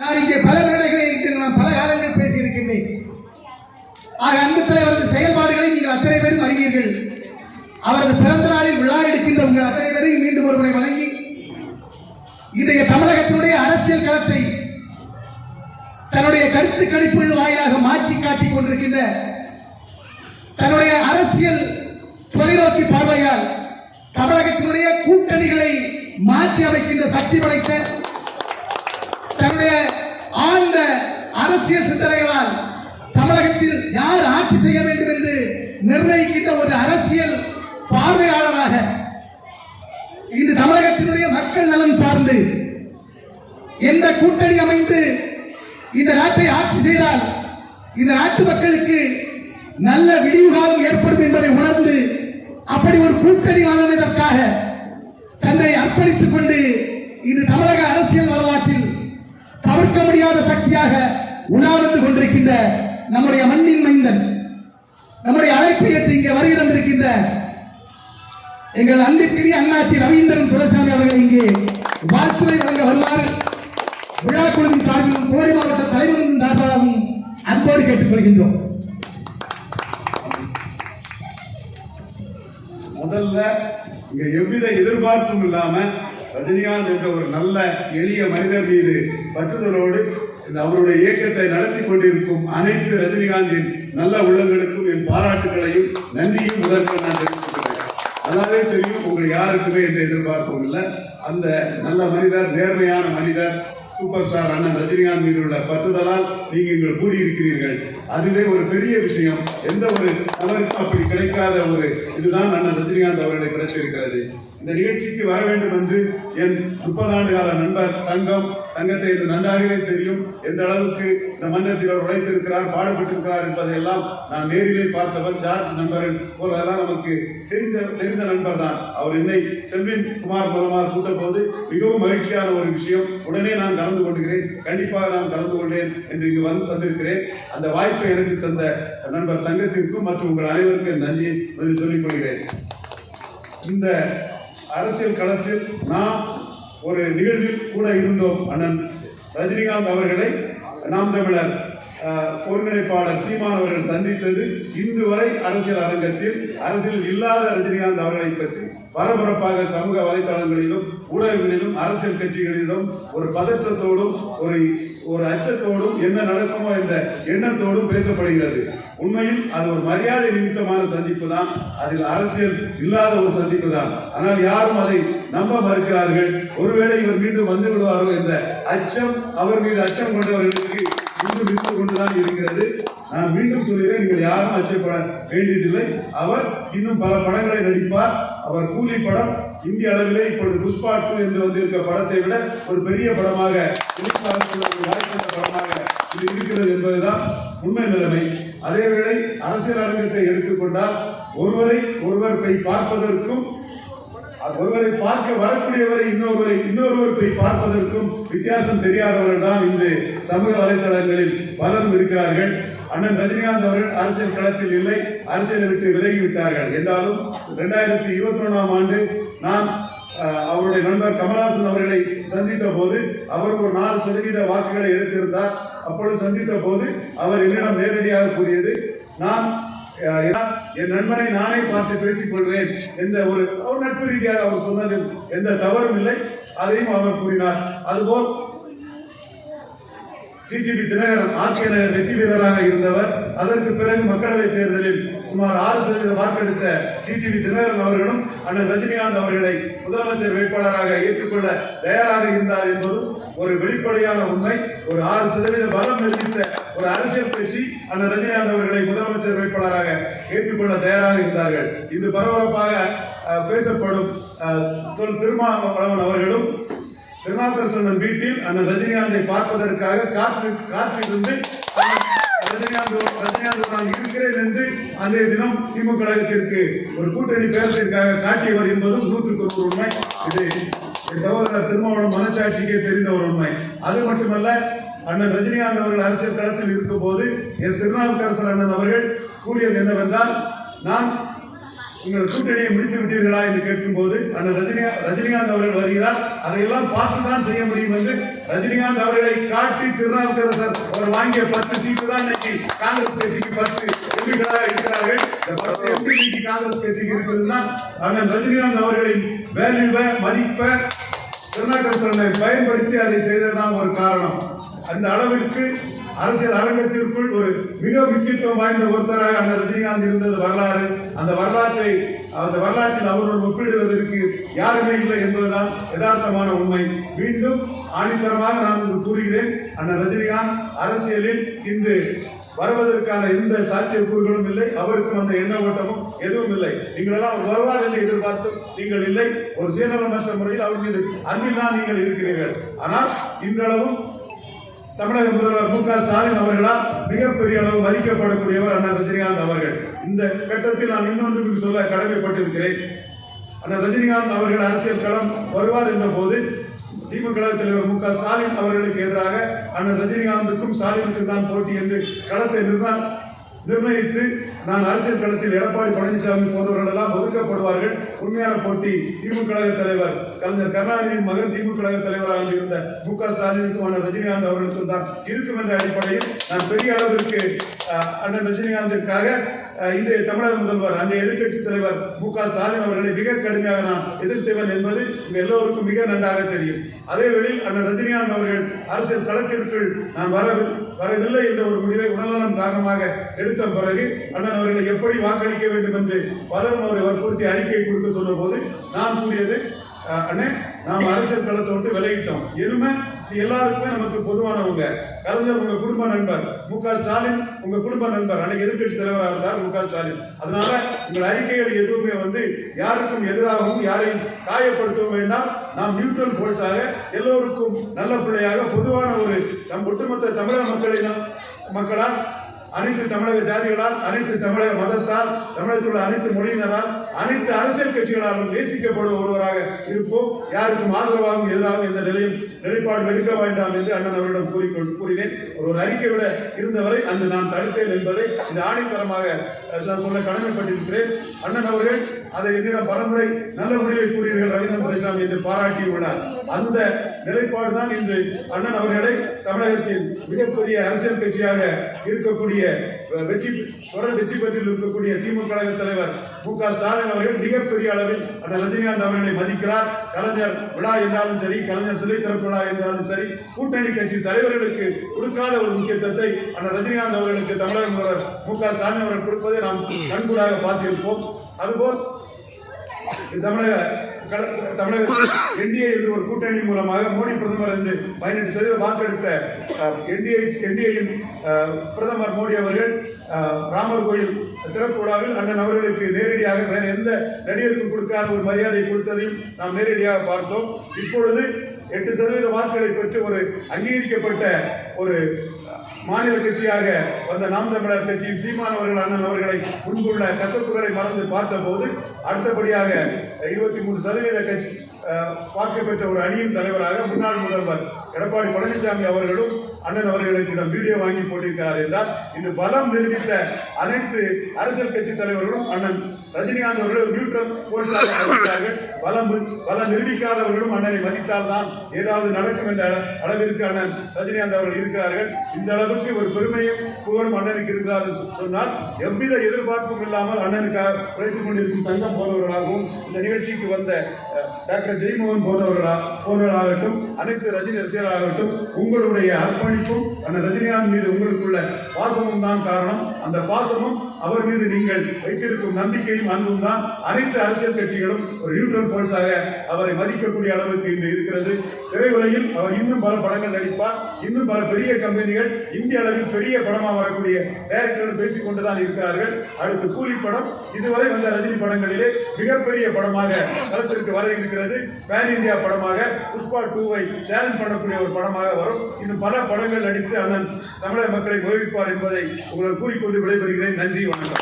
நான் இங்கே பல மேடைகளில் நான் பல காலங்கள் பேசியிருக்கின்றேன் ஆக அன்பு தலைவரது செயல்பாடுகளை நீங்கள் அத்தனை பேரும் அறிவீர்கள். அவரது பிறந்த நாளில் விழா எடுக்கின்ற உங்கள் அத்தனை பேரையும் மீண்டும் ஒருமுறை வழங்கி இன்றைய தமிழகத்தினுடைய அரசியல் களத்தை தன்னுடைய கருத்து கணிப்புகள் வாயிலாக மாற்றி காட்டிக் கொண்டிருக்கின்ற தன்னுடைய அரசியல் தொலைநோக்கி பார்வையால் தமிழகத்தினுடைய கூட்டணிகளை மாற்றி அமைக்கின்ற சக்தி படைத்த தன்னுடைய ஆழ்ந்த அரசியல் சிந்தனைகளால் தமிழகத்தில் யார் ஆட்சி செய்ய வேண்டும் என்று நிர்ணயிக்கின்ற ஒரு அரசியல் பார்வையாளராக இன்று தமிழகத்தினுடைய மக்கள் நலன் சார்ந்து எந்த கூட்டணி அமைந்து இந்த நாட்டை ஆட்சி செய்தால் இந்த நாட்டு மக்களுக்கு நல்ல விடிவு காலம் ஏற்படும் என்பதை உணர்ந்து அப்படி ஒரு கூட்டணி அமைவதற்காக தன்னை அர்ப்பணித்துக் கொண்டு இது தமிழக அரசியல் வரலாற்றில் தவிர்க்க முடியாத சக்தியாக உலாவித்து கொண்டிருக்கின்ற நம்முடைய மண்ணின் மைந்தன் நம்முடைய அழைப்பை ஏற்று இங்கே வருகை தந்திருக்கின்ற எங்கள் அன்பிற்குரிய அண்ணாச்சி ரவீந்திரன் துரைசாமி அவர்கள் இங்கே வாழ்த்துறை வழங்க வருமாறு விழா குழுவின் சார்பிலும் கோடி மாவட்ட தலைவரின் சார்பாகவும் அன்போடு கேட்டுக்கொள்கின்றோம் முதல்ல இங்க எவ்வித எதிர்பார்ப்பும் இல்லாம ரஜினிகாந்த் என்ற ஒரு நல்ல எளிய மனிதர் மீது பற்றுதலோடு இந்த அவருடைய இயக்கத்தை நடத்தி கொண்டிருக்கும் அனைத்து ரஜினிகாந்தின் நல்ல உள்ளங்களுக்கும் என் பாராட்டுகளையும் நன்றியும் முதல்ல நான் தெரிவித்துக்கிறேன் நல்லாவே தெரியும் உங்கள் யாருக்குமே எந்த எதிர்பார்ப்பும் இல்லை. அந்த நல்ல மனிதர் நேர்மையான மனிதர் சூப்பர் ஸ்டார் அண்ணன் ரஜினிகாந்த் மீது உள்ள பற்றுதலால் நீங்கள் இங்கே கூடியிருக்கிறீர்கள். அதுவே ஒரு பெரிய விஷயம். எந்த ஒரு நபருக்கும் அப்படி கிடைக்காத ஒரு இதுதான் அண்ணன் ரஜினிகாந்த் அவர்களுக்கு கிடைச்சிருக்கிறது. இந்த நிகழ்ச்சிக்கு வர வேண்டும் என்று என் முப்பது ஆண்டு கால நண்பர் தங்கம் தங்கத்தை என்று நன்றாகவே தெரியும். எந்த அளவுக்கு இந்த மன்னத்தில் அவர் உழைத்திருக்கிறார் பாடுபட்டிருக்கிறார் என்பதையெல்லாம் நான் நேரிலே பார்த்தவர் ஜார்ஜ் நண்பர்கள் போலெல்லாம் நமக்கு தெரிந்த தெரிந்த நண்பர் தான் அவர் என்னை செல்வின் குமார் மூலமாக கூட்ட போது மிகவும் மகிழ்ச்சியான ஒரு விஷயம். உடனே நான் கலந்து கொள்கிறேன். கண்டிப்பாக நான் கலந்து கொண்டேன் என்று இங்கு வந்து வந்திருக்கிறேன். அந்த வாய்ப்பை எனக்கு தந்த நண்பர் தங்கத்திற்கும் மற்றும் உங்கள் அனைவருக்கும் நன்றி என்று சொல்லிக் கொள்கிறேன். இந்த அரசியல் களத்தில் நாம் ஒரு நிகழ்வில் கூட இருந்தோம் அண்ணன் ரஜினிகாந்த் அவர்களை. நாம் தமிழர். ஒருங்கிணைப்பாளர் சீமான் அவர்கள் சந்தித்தது இன்று வரை அரசியல் அரங்கத்தில் அரசியல் இல்லாத ரஜினிகாந்த் அவர்களை பற்றி பரபரப்பாக சமூக வலைதளங்களிலும் ஊடகங்களிலும் அரசியல் கட்சிகளிலும் ஒரு பதற்றத்தோடும் ஒரு ஒரு அச்சத்தோடும் என்ன நடக்குமோ என்ற எண்ணத்தோடும் பேசப்படுகிறது. உண்மையில் அது ஒரு மரியாதை நிமித்தமான சந்திப்பு தான். அதில் அரசியல் இல்லாத ஒரு சந்திப்பு தான். ஆனால் யாரும் அதை நம்ப மறுக்கிறார்கள். ஒருவேளை இவர் மீண்டும் வந்து விடுவாரோ என்ற அச்சம் அவர் மீது அச்சம் கொண்டவர்களுக்கு இன்னும் இருந்து கொண்டுதான் இருக்கிறது. நான் மீண்டும் சொல்கிறேன் நீங்கள் யாரும் அச்சப்பட வேண்டியதில்லை. அவர் இன்னும் பல படங்களை நடிப்பார். அவர் கூலி படம் இந்திய அளவிலே இப்பொழுது புஷ்பா டூ என்று வந்திருக்க படத்தை விட ஒரு பெரிய படமாக வாய்ப்புள்ள படமாக இது இருக்கிறது என்பதுதான் உண்மை நிலைமை. அதேவேளை அரசியல் அரங்கத்தை எடுத்துக்கொண்டால் ஒருவரை ஒருவர் போய் பார்ப்பதற்கும் ஒருவரை பார்க்க வரக்கூடியவரை இன்னொருவரை இன்னொருவரை பார்ப்பதற்கும் வித்தியாசம் தெரியாதவர்கள் தான் இன்று சமூக வலைதளங்களில் பலரும் இருக்கிறார்கள். அண்ணன் ரஜினிகாந்த் அவர்கள் அரசியல் களத்தில் இல்லை அரசியலை விட்டு விலகிவிட்டார்கள். என்றாலும் இரண்டாயிரத்தி இருபத்தி ஒன்றாம் ஆண்டு நான் அவருடைய நண்பர் கமல்ஹாசன் அவர்களை சந்தித்த போது அவர் ஒரு நாலு சதவீத வாக்குகளை எடுத்திருந்தார். அப்பொழுது சந்தித்த போது அவர் என்னிடம் நேரடியாக கூறியது நான் என் நண்பனை நானே பார்த்து பேசிக் கொள்வேன் என்ற ஒரு நட்பு ரீதியாக அவர் சொன்னதில் எந்த தவறும் இல்லை. அதையும் அவர் கூறினார். அதுபோல் டிடிபி தினகரன் ஆட்சி வெற்றி வீரராக இருந்தவர். அதற்கு பிறகு மக்களவை தேர்தலில் சுமார் ஆறு சதவீத வாக்கெடுத்த டிடிவி தினகரன் அவர்களும் அண்ணன் ரஜினிகாந்த் அவர்களை முதலமைச்சர் வேட்பாளராக ஏற்றுக்கொள்ள தயாராக இருந்தார் என்பதும் ஒரு வெளிப்படையான உண்மை. ஒரு ஆறு சதவீத பலம் நிரூபித்த ஒரு அரசியல் கட்சி அண்ணன் ரஜினிகாந்த் அவர்களை முதலமைச்சர் வேட்பாளராக ஏற்றுக்கொள்ள தயாராக இருந்தார்கள். இது பரபரப்பாக பேசப்படும் திருமாவளவன் அவர்களும் திருநாவுக்கரசன் வீட்டில் அண்ணன் ரஜினிகாந்தை பார்ப்பதற்காக காற்று காற்றிலிருந்து அண்ணன் ரஜினிகாந்த் ரஜினிகாந்த் நான் இருக்கிறேன் என்று அன்றைய தினம் திமுக கழகத்திற்கு ஒரு கூட்டணி பேரத்திற்காக காட்டியவர் என்பதும் நூற்றுக்கு ஒரு உண்மை. இது என் சகோதரர் திருமாவளம் மனச்சாட்சிக்கே தெரிந்த ஒரு உண்மை. அது மட்டுமல்ல அண்ணன் ரஜினிகாந்த் அவர்கள் அரசியல் களத்தில் இருக்கும் போது எஸ். திருநாவுக்கரசர் அண்ணன் அவர்கள் கூறியது என்னவென்றால் நான் உங்கள் கூட்டணியை முடித்து விட்டீர்களா என்று கேட்கும்போது அந்த ரஜினிகா ரஜினிகாந்த் அவர்கள் வருகிறார். அதையெல்லாம் பார்த்து தான் செய்ய முடியும் என்று ரஜினிகாந்த் அவர்களை காட்டி திருநாவுக்கரசர் அவர் வாங்கிய பத்து சீட்டு தான் இன்னைக்கு காங்கிரஸ் கட்சிக்கு பத்து எம்பிக்களாக இருக்கிறார்கள். பத்து எம்பிக்கு காங்கிரஸ் கட்சிக்கு இருக்குதுன்னா அண்ணன் ரஜினிகாந்த் அவர்களின் வேல்யூவை மதிப்பை திருநாக்கரசனை பயன்படுத்தி அதை செய்ததுதான் ஒரு காரணம். அந்த அளவிற்கு அரசியல் அரங்கத்திற்குள் ஒரு மிக முக்கியத்துவம் வாய்ந்த ஒருத்தராக அந்த ரஜினிகாந்த் இருந்தது வரலாறு. அந்த வரலாற்றை அந்த வரலாற்றில் அவரோடு ஒப்பிடுவதற்கு யாருமே இல்லை என்பதுதான் யதார்த்தமான உண்மை. மீண்டும் ஆணித்தரமாக நான் கூறுகிறேன் அந்த ரஜினிகாந்த் அரசியலில் இன்று வருவதற்கான எந்த சாத்தியக்கூறுகளும் இல்லை. அவருக்கும் அந்த எண்ண ஓட்டமும் எதுவும் இல்லை. நீங்கள் எல்லாம் அவர் வருவார் என்று எதிர்பார்த்து நீங்கள் இல்லை. ஒரு சுயநலமற்ற முறையில் அவர் மீது அன்பில் தான் நீங்கள் இருக்கிறீர்கள். ஆனால் இன்றளவும் தமிழக முதல்வர் மு க ஸ்டாலின் அவர்களால் மிகப்பெரிய அளவு மதிக்கப்படக்கூடியவர் அண்ணா ரஜினிகாந்த் அவர்கள். இந்த கட்டத்தில் நான் இன்னொன்று சொல்ல கடமைப்பட்டிருக்கிறேன். அண்ணா ரஜினிகாந்த் அவர்கள் அரசியல் களம் வருவார் என்ற போது திமுக தலைவர் மு க ஸ்டாலின் அவர்களுக்கு எதிராக அண்ணன் ரஜினிகாந்துக்கும் ஸ்டாலினுக்கும் தான் போட்டி என்று களத்தை நிர்ணா நிர்ணயித்து நான் அரசியல் களத்தில் எடப்பாடி பழனிசாமி போன்றவர்கள் எல்லாம் ஒதுக்கப்படுவார்கள். உண்மையான போட்டி திமுக கழக தலைவர் கலைஞர் கருணாநிதியின் மகன் திமுக கழக தலைவராக இருந்த மு க ஸ்டாலினுக்கும் ரஜினிகாந்த் அவர்களுக்கும் தான் இருக்கும் என்ற அடிப்படையில் நான் பெரிய அளவிற்கு அண்ணன் ரஜினிகாந்திற்காக இன்றைய தமிழக முதல்வர் அன்றைய எதிர்க்கட்சி தலைவர் மு க ஸ்டாலின் அவர்களை மிக கடுமையாக நான் எதிர்த்தவன் என்பது எல்லோருக்கும் மிக நன்றாக தெரியும். அதே வேளையில் அண்ணன் ரஜினிகாந்த் அவர்கள் அரசியல் களத்திற்குள் நான் வர வரவில்லை என்ற ஒரு முடிவை உடல்நலம் காரணமாக எடுத்த பிறகு அண்ணன் அவர்களை எப்படி வாக்களிக்க வேண்டும் என்று பலரும் அவரை வற்புறுத்தி அறிக்கையை கொடுக்க சொன்ன போது நான் கூறியது அண்ணே நாம் அரசியல் களத்தை விட்டு விலகிட்டோம். இனிமே எல்லாருக்குமே நமக்கு பொதுவானவங்க. கலைஞர் உங்க குடும்ப நண்பர். மு க ஸ்டாலின் உங்க குடும்ப நண்பர். அன்னைக்கு எதிர்கட்சி தலைவராக இருந்தார் மு க ஸ்டாலின். அதனால உங்கள் அறிக்கைகள் எதுவுமே வந்து யாருக்கும் எதிராகவும் யாரையும் காயப்படுத்தவும் வேண்டாம். நாம் நியூட்ரல் போல்ஸாக எல்லோருக்கும் நல்ல பிள்ளையாக பொதுவான ஒரு நம் ஒட்டுமொத்த தமிழக மக்களை மக்களால் அனைத்து தமிழக ஜாதிகளால் அனைத்து தமிழக மதத்தால் தமிழகத்தில் உள்ள அனைத்து மொழியினரால் அனைத்து அரசியல் கட்சிகளாலும் நேசிக்கப்படும் ஒருவராக இருப்போம். யாருக்கும் ஆதரவாகவும் எதிராகவும் இந்த நிலையும் நிலைப்பாடு எடுக்க வேண்டாம் என்று அண்ணன் அவரிடம் கூறிக்கொண்டு கூறினேன். ஒரு ஒரு அறிக்கை விட இருந்தவரை அன்று நான் தடுத்தேன் என்பதை இந்த ஆணித்தரமாக நான் சொல்ல கடமைப்பட்டிருக்கிறேன். அண்ணன் அவர்கள் அதை என்னிடம் பலமுறை நல்ல முடிவை கூறியீர்கள் ரவீந்திர துரைசாமி என்று பாராட்டியுள்ளார். அந்த நிலைப்பாடு தான் இன்று அண்ணன் அவர்களை தமிழகத்தில் மிகப்பெரிய அரசியல் கட்சியாக இருக்கக்கூடிய வெற்றி தொடர் வெற்றி பெற்றில் இருக்கக்கூடிய திமுக கழக தலைவர் மு க ஸ்டாலின் அவர்கள் மிகப்பெரிய அளவில் அந்த ரஜினிகாந்த் அவர்களை மதிக்கிறார். கலைஞர் விழா என்றாலும் சரி கலைஞர் சிலை திறப்பு விழா என்றாலும் சரி கூட்டணி கட்சி தலைவர்களுக்கு கொடுக்காத ஒரு முக்கியத்துவத்தை அந்த ரஜினிகாந்த் அவர்களுக்கு தமிழக முதல்வர் மு க ஸ்டாலின் அவர்கள் கொடுப்பதை நாம் கண்கூடாக பார்த்திருப்போம். அதுபோல் தமிழக தமிழக என்டிஏ என்று ஒரு கூட்டணி மூலமாக மோடி பிரதமர் என்று பதினெட்டு சதவீத வாக்கெடுத்த என்டிஏ என்டிஏயின் பிரதமர் மோடி அவர்கள் ராமர் கோயில் திறப்பு விழாவில் அண்ணன் அவர்களுக்கு நேரடியாக வேறு எந்த நடிகருக்கும் கொடுக்காத ஒரு மரியாதை கொடுத்ததையும் நாம் நேரடியாக பார்த்தோம். இப்பொழுது எட்டு சதவீத வாக்குகளை பெற்று ஒரு அங்கீகரிக்கப்பட்ட ஒரு மாநில கட்சியாக வந்த நாம் தமிழர் கட்சியின் சீமான் அவர்கள் அண்ணன் அவர்களை முன்புள்ள கசப்புகளை மறந்து பார்த்தபோது அடுத்தபடியாக இருபத்தி மூணு சதவீத கட்சி வாக்கு பெற்ற ஒரு அணியின் தலைவராக முன்னாள் முதல்வர் எடப்பாடி பழனிசாமி அவர்களும் அண்ணன் அவர்களுக்கு இடம் வீடியோ வாங்கி போட்டிருக்கிறார் என்றால் இன்று பலம் நிரூபித்த அனைத்து அரசியல் கட்சி தலைவர்களும் அண்ணன் ரஜினிகாந்த் அவர்களும் நியூட்ரல் போலீசாக பலம் பலம் நிரூபிக்காதவர்களும் அண்ணனை மதித்தால் தான் ஏதாவது நடக்கும் என்ற அள- அளவிற்கு அண்ணன் ரஜினிகாந்த் அவர்கள் இருக்கிறார்கள். இந்த அளவுக்கு ஒரு பெருமையும் புகழும் அண்ணனுக்கு இருக்கிறார் சொ- சொன்னால் எவ்வித எதிர்பார்ப்பும் இல்லாமல் அண்ணனுக்காக உழைத்துக் கொண்டிருக்கும் தங்கம் போன்றவர்களாகவும் இந்த நிகழ்ச்சிக்கு வந்த டாக்டர் ஜெய்மோகன் போன்றவர்களா போன்றவர்களாகட்டும் அனைத்து ரஜினி ரசிகர்களாகட்டும் உங்களுடைய அர்ப்பணிப்பும் அந்த ரஜினிகாந்த் மீது உங்களுக்குள்ள பாசமும் தான் காரணம். அந்த பாசமும் அவர் மீது நீங்கள் வைத்திருக்கும் நம்பிக்கையும் அன்பும் தான் அனைத்து அரசியல் கட்சிகளும் ஒரு நியூட்ரல் போல்ஸாக அவரை மதிக்கக்கூடிய அளவுக்கு இன்று இருக்கிறது. திரையுலகில் அவர் இன்னும் பல படங்கள் நடிப்பார். இன்னும் பல பெரிய கம்பெனிகள் இந்திய அளவில் பெரிய படமாக வரக்கூடிய டைரக்டர்கள் பேசிக் கொண்டுதான் இருக்கிறார்கள். அடுத்து கூலி படம். இதுவரை வந்த ரஜினி படங்களில் மிகப்பெரிய படமாக களத்திற்கு வர இருக்கிறது. பேன் இந்தியா படமாக புஷ்பா டூவை சேலஞ்ச் பண்ணக்கூடிய ஒரு படமாக வரும். இன்னும் பல படங்கள் நடித்து அண்ணன் தமிழக மக்களை மகிழ்விப்பார் என்பதை உங்களுக்கு கூறிக்கொண்டு விடைபெறுகிறேன். நன்றி வணக்கம்.